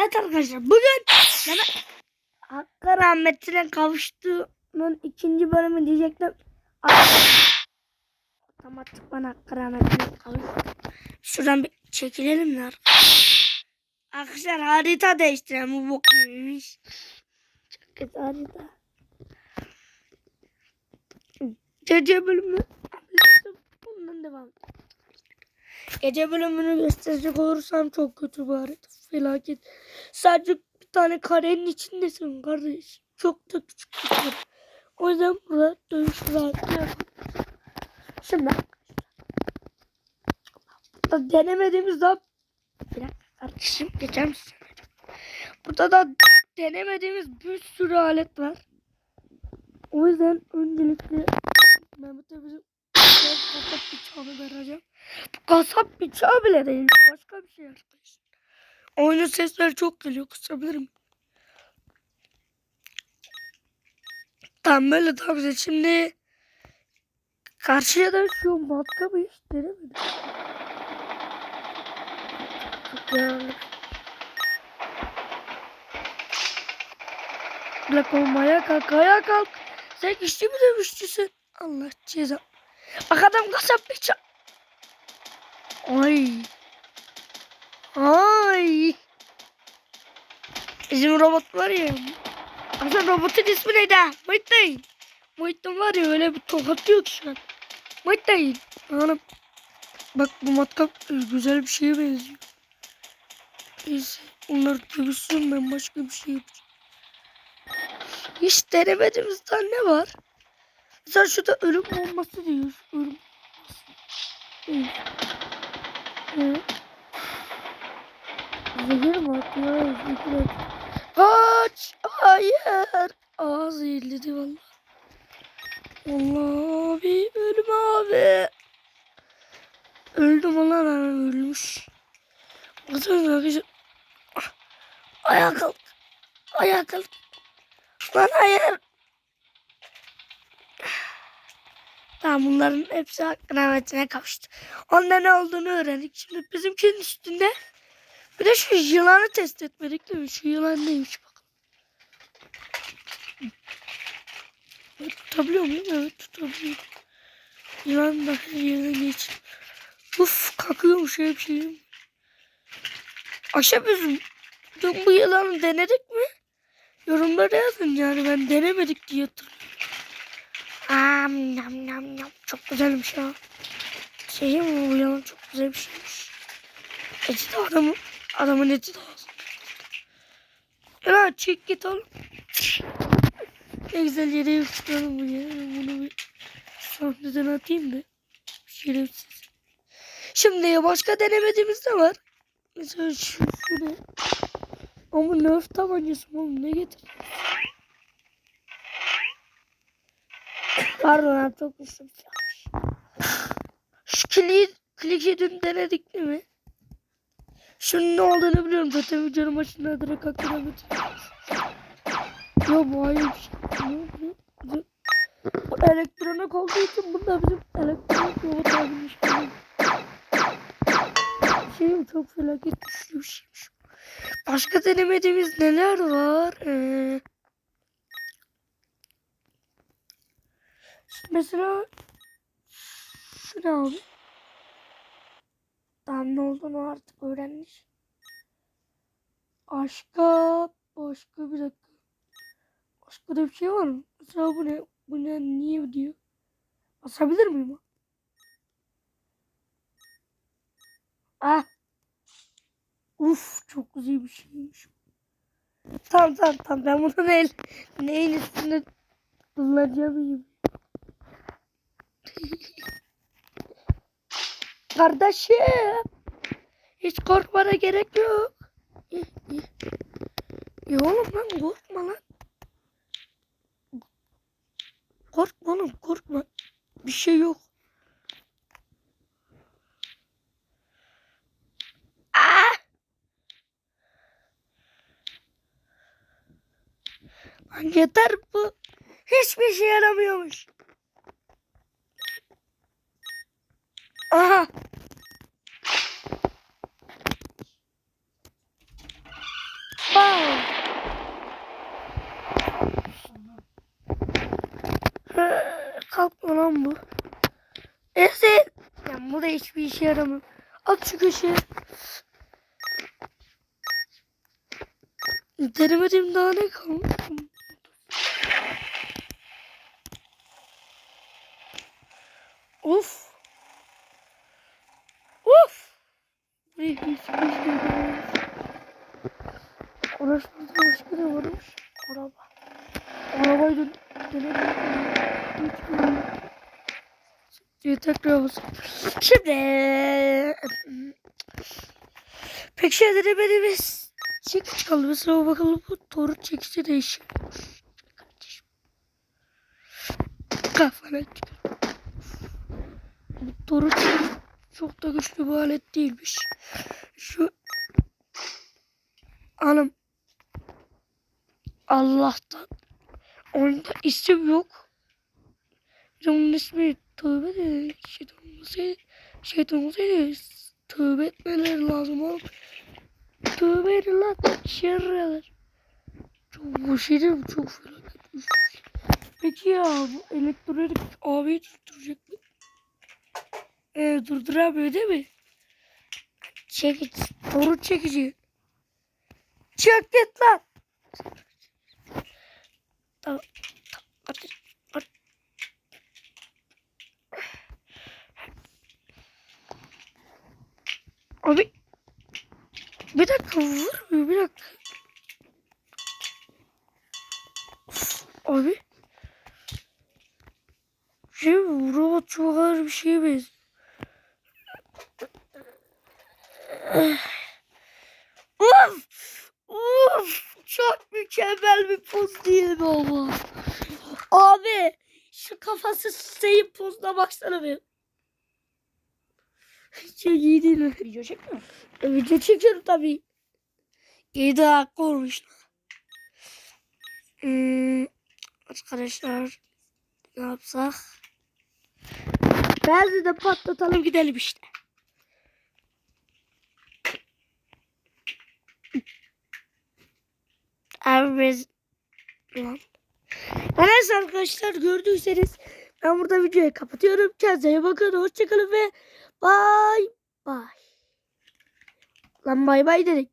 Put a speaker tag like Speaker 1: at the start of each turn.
Speaker 1: Evet arkadaşlar bugün Hakkı rahmetine kavuştuğunun ikinci bölümü diyecektim. Otomatik bana Hakkı rahmetine kavuştu. Şuradan bir çekilelim de arkadaşlar. Harita değiştirelim bu bok gibiymiş. Çok kötü harita. Gece bölümü. Bundan devam. Gece bölümünü gösterecek olursam çok kötü bir harita. Felaket. Sadece bir tane karenin içindesin kardeş. Çok da küçük bir kare. O yüzden burada dövüş rahatlığı yapalım. Şimdi burada denemediğimiz daha bir dakika kardeşim geçer misin? Burada da denemediğimiz bir sürü alet var. O yüzden öncelikle Mehmet'e bizim kasap bıçağını vereceğim. Bu kasap bıçağı bile değil. Başka bir şey arkadaşlar. Oyunun sesleri çok geliyor. Kısabilirim. Tamam böyle daha güzel. Şimdi karşıya da şu matka bir iş denemedim. Çok yararlı. Black olmaya kalk. Ayağa kalk. Sen güçlü bir dövüşçüsün. Allah ceza. Bak adam kasap bıçağı. Ay. Ay. Bizim robot var ya. Aslında robotun ismi neydi? ha? Muhittin. Var ya öyle bir tokatlıyor ki şu an. Muhittin. Hanım. Bak bu matkap e, güzel bir şeye benziyor. Neyse. Onlar dövüşsün ben başka bir şey yapacağım. Hiç denemediğimiz daha ne var? Mesela şurada ölüm bombası diyor. Ölüm bombası. Evet. Zehir mi atıyor? Zehir atıyor. Kaç! Hayır! Aa zehirledi valla. Allah abi ölüm abi. Öldüm ulan ben ölmüş. Bakın arkadaşlar. Ah, Ayağa kalk. Ayağa kalk. Lan hayır. Tamam bunların hepsi hakkın rahmetine kavuştu. Onda ne olduğunu öğrendik. Şimdi bizimkinin üstünde bir de şu yılanı test etmedik değil mi? Şu yılan neymiş. Evet, tutabiliyor muyum? Evet tutabiliyorum. Yılan da her yerine geç. Uf kakıyormuş her şeyim. Aşağı biz dün bu yılanı denedik mi? Yorumlara yazın yani ben denemedik diye hatırlıyorum. Am nam nam nam. Çok güzelmiş ha. Şey mi bu yalan çok güzel bir şeymiş. Eti de adamın, eti de. Ya çek git oğlum. Ne güzel yere yapıştıralım bu ya. Bunu bir sahneden atayım da. Şerefsiz. Şimdi başka denemediğimiz de var. Mesela şu, şu ne? Ama nerf tabancası mı oğlum ne getir? Pardon abi çok silahmış. Şu kliki, kliki dün denedik değil mi? Şunun ne olduğunu biliyorum zaten videonun başında direkt aklına götürüyorum. Yok bu hayır bir şey. Ne? Bizim, bu elektronik olduğu için bunda bizim elektronik robot falan. Şeyim çok felaket güçlü bir şeymiş. Başka denemediğimiz neler var? Ee, mesela şu ne Tam ne olduğunu artık öğrenmiş. Başka başka bir dakika. Başka da bir şey var mı? Mesela bu ne? Bu ne? Niye diyor? Basabilir miyim? Ah. Uf çok güzel bir şeymiş. Tamam tamam tamam ben bunu el, neyin üstünde kullanacağım. Kardeşim. Hiç korkmana gerek yok. Ya oğlum lan korkma lan. Korkma oğlum korkma. Bir şey yok. Aa! Lan yeter bu. Hiçbir şey yaramıyormuş. Aha. Kalkma lan bu. Neyse. Ya bu da hiçbir işe yaramıyor. At şu köşeye. Denemedim daha ne kalmış? Of. Buraya hiçbir şey yaramıyor. Orası burada başka ne varmış? Araba. Arabayı. Hiç bilmiyorum. Diye tekrar basayım. Şimdi pek şey denemediğimiz çekiç kaldı. Mesela bakalım bu toru çekici değişiyormuş. Kardeşim. Kafana çıkar. Bu toru çekici çok da güçlü bir alet değilmiş. Şu Anam. Allah'tan. Onda isim yok. Onun ismi tövbe de şeytan olmasaydı, şeytan olsaydı tövbe etmeleri lazım oğlum. Tövbe edin lan şerreler. Çok bu değil mi? Çok felaket. Peki ya bu elektronik abiyi durduracak mı? Ee, durduramıyor değil mi? Çekiç. Doğru çekici. Çık git lan. Tamam. Hadi. Hadi. Abi. Bir dakika vurmuyor bir dakika. Abi. Şey robot çok ağır bir şeye benziyor. Of! Of! Çok mükemmel bir poz değil mi ama? Abi şu kafası seyip pozuna baksana bir. Çok iyi değil mi?
Speaker 2: Video çekmiyor musun?
Speaker 1: E, Video çekiyorum tabii. 7 dakika olmuş. Hmm, arkadaşlar ne yapsak? Benzin de patlatalım gidelim işte. Abi bez... Lan. Neyse arkadaşlar gördüyseniz ben burada videoyu kapatıyorum. Kendinize bakın. Hoşçakalın ve bay bay. Lan bay bay dedik.